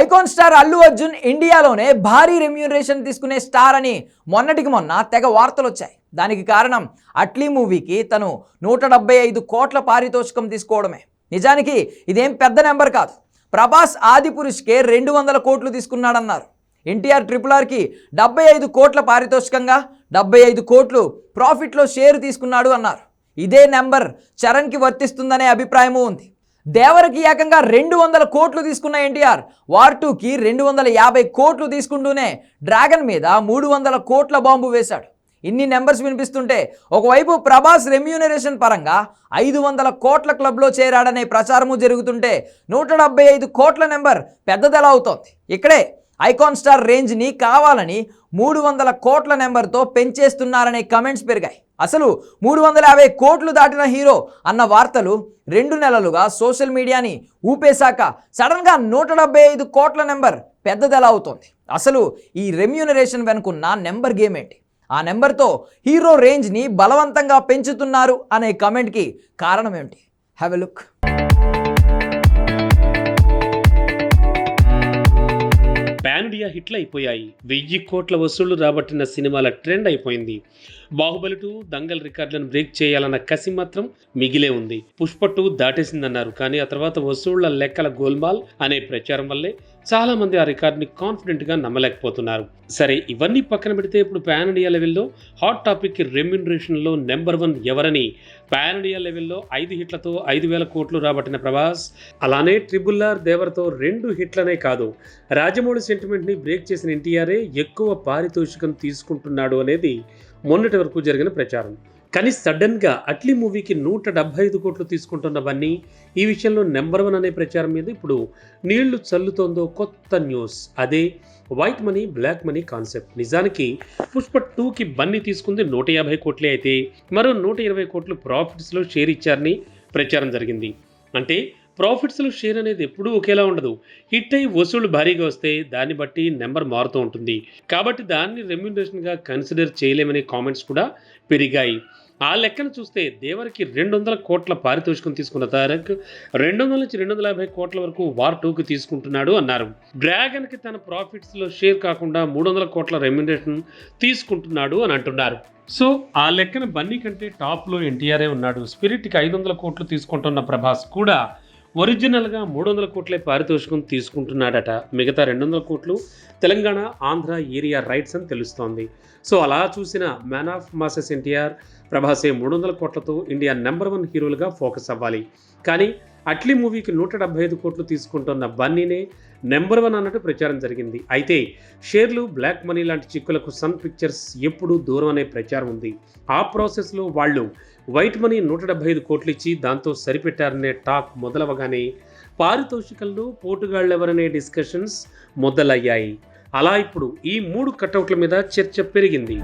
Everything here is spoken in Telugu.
ఐకాన్ స్టార్ అల్లు అర్జున్ ఇండియాలోనే భారీ రెమ్యూనరేషన్ తీసుకునే స్టార్ అని మొన్నటికి మొన్న తెగ వార్తలు వచ్చాయి. దానికి కారణం అట్లీ మూవీకి తను నూట డెబ్బై ఐదు కోట్ల పారితోషికం తీసుకోవడమే. నిజానికి ఇదేం పెద్ద నెంబర్ కాదు. ప్రభాస్ ఆదిపురుష్కే రెండు వందల కోట్లు తీసుకున్నాడన్నారు. ఎన్టీఆర్ ట్రిపుల్ ఆర్కి డెబ్బై ఐదు కోట్ల పారితోషికంగా డెబ్బై ఐదు కోట్లు ప్రాఫిట్లో షేర్ తీసుకున్నాడు అన్నారు. ఇదే నెంబర్ చరణ్కి వర్తిస్తుందనే అభిప్రాయము ఉంది. దేవరకి ఏకంగా రెండు వందల కోట్లు తీసుకున్న ఎన్టీఆర్ వార్ టూకి రెండు వందల యాభై కోట్లు తీసుకుంటూనే డ్రాగన్ మీద మూడు వందల కోట్ల బాంబు వేశాడు. ఇన్ని నెంబర్స్ వినిపిస్తుంటే ఒకవైపు ప్రభాస్ రెమ్యూనరేషన్ పరంగా ఐదు వందల కోట్ల క్లబ్లో చేరాడనే ప్రచారము జరుగుతుంటే నూట డెబ్బై ఐదు కోట్ల నెంబర్ పెద్దదెలా అవుతోంది? ఇక్కడే ఐకాన్ స్టార్ రేంజ్ని కావాలని మూడు వందల కోట్ల నెంబర్తో పెంచేస్తున్నారనే కమెంట్స్ పెరిగాయి. అసలు మూడు వందల యాభై కోట్లు దాటిన హీరో అన్న వార్తలు రెండు నెలలుగా సోషల్ మీడియాని ఊపేశాక సడన్గా నూట డెబ్బై ఐదు కోట్ల నెంబర్ పెద్దదెలా అవుతోంది? అసలు ఈ రెమ్యూనరేషన్ వెనుకున్న నెంబర్ గేమ్ ఏంటి? ఆ నెంబర్తో హీరో రేంజ్ని బలవంతంగా పెంచుతున్నారు అనే కమెంట్కి కారణం ఏమిటి? Have a look pan India హిట్లు అయిపోయాయి వెయ్యి కోట్ల వసూళ్ళు రాబట్టిన సినిమాల ట్రెండ్ అయిపోయింది. బాహుబలి టూ దంగల్ రికార్డులను బ్రేక్ చేయాలన్న కసి మాత్రం మిగిలే ఉంది. పుష్ప టూ దాటేసిందన్నారు. కానీ ఆ తర్వాత వసూళ్ళ లెక్కల గోల్మాల్ అనే ప్రచారం వల్లే చాలా మంది ఆ రికార్డుని కాన్ఫిడెంట్గా నమ్మలేకపోతున్నారు. సరే ఇవన్నీ పక్కన పెడితే ఇప్పుడు పాన్ ఇండియా లెవెల్లో హాట్ టాపిక్ రెమ్యునరేషన్లో నెంబర్ వన్ ఎవరని. పాన్ ఇండియా లెవెల్లో ఐదు హిట్లతో ఐదు వేల కోట్లు రాబట్టిన ప్రభాస్ అలానే ట్రిబుల్ ఆర్ దేవరతో రెండు హిట్లనే కాదు. రాజమౌళి సెంటిమెంట్ని బ్రేక్ చేసిన ఎన్టీఆర్ఏ ఎక్కువ పారితోషికం తీసుకుంటున్నాడు అనేది మొన్నటి వరకు జరిగిన ప్రచారం. కానీ సడన్గా అట్లీ మూవీకి నూట డెబ్బై ఐదు కోట్లు తీసుకుంటున్నవన్నీ ఈ విషయంలో నెంబర్ వన్ అనే ప్రచారం మీద ఇప్పుడు నీళ్ళు చల్లుతోందో కొత్త న్యూస్. అదే white money black money concept. నిజానికి పుష్ప టూకి బన్నీ తీసుకుంది నూట యాభై కోట్లే అయితే మరో నూట ఇరవై కోట్లు ప్రాఫిట్స్లో షేర్ ఇచ్చారని ప్రచారం జరిగింది. అంటే ప్రాఫిట్స్లో షేర్ అనేది ఎప్పుడూ ఒకేలా ఉండదు. హిట్ అయ్యి వసూళ్ళు భారీగా వస్తే దాన్ని బట్టి నెంబర్ మారుతూ ఉంటుంది. కాబట్టి దాన్ని రెమ్యునరేషన్గా కన్సిడర్ చేయలేమనే కామెంట్స్ కూడా పెరిగాయి. ఆ లెక్కన చూస్తే దేవరికి రెండు వందల కోట్ల పారితోషికం తీసుకున్న తారక్ రెండు వందల నుంచి రెండు వందల యాభై కోట్ల వరకు వార్ టూకి తీసుకుంటున్నాడు అన్నారు. డ్రాగన్కి తన ప్రాఫిట్స్లో షేర్ కాకుండా మూడు వందల కోట్ల రెమ్యునరేషన్ తీసుకుంటున్నాడు అని అంటున్నారు. సో ఆ లెక్కన బన్నీ కంటే టాప్లో ఎన్టీఆర్ఏ ఉన్నాడు. స్పిరిట్కి ఐదు వందల కోట్లు తీసుకుంటున్న ప్రభాస్ కూడా ఒరిజినల్గా మూడు వందల కోట్లే పారితోషికం తీసుకుంటున్నాడట. మిగతా రెండు వందల కోట్లు తెలంగాణ ఆంధ్ర ఏరియా రైట్స్ అని తెలుస్తోంది. సో అలా చూసిన మ్యాన్ ఆఫ్ మాసెస్ ఎన్టీఆర్ ప్రభాసే మూడు వందల కోట్లతో ఇండియా నెంబర్ వన్ హీరోలుగా ఫోకస్ అవ్వాలి. కానీ అట్లీ మూవీకి నూట డెబ్బై ఐదు కోట్లు తీసుకుంటున్న బన్నీనే నెంబర్ వన్ అన్నట్టు ప్రచారం జరిగింది. అయితే షేర్లు బ్లాక్ మనీ లాంటి చిక్కులకు సన్ పిక్చర్స్ ఎప్పుడూ దూరం అనే ప్రచారం ఉంది. ఆ ప్రాసెస్లో వాళ్ళు వైట్ మనీ నూట డెబ్బై ఐదు కోట్లు ఇచ్చి దాంతో సరిపెట్టారనే టాక్ మొదలవగానే పారితోషికల్లో పోటుగాళ్ళెవరనే డిస్కషన్స్ మొదలయ్యాయి. అలా ఇప్పుడు ఈ మూడు కటౌట్ల మీద చర్చ పెరిగింది.